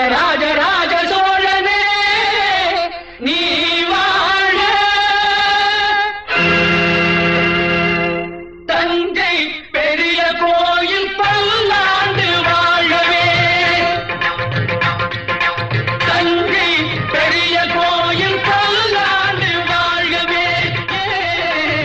Veeraraja Raja Chola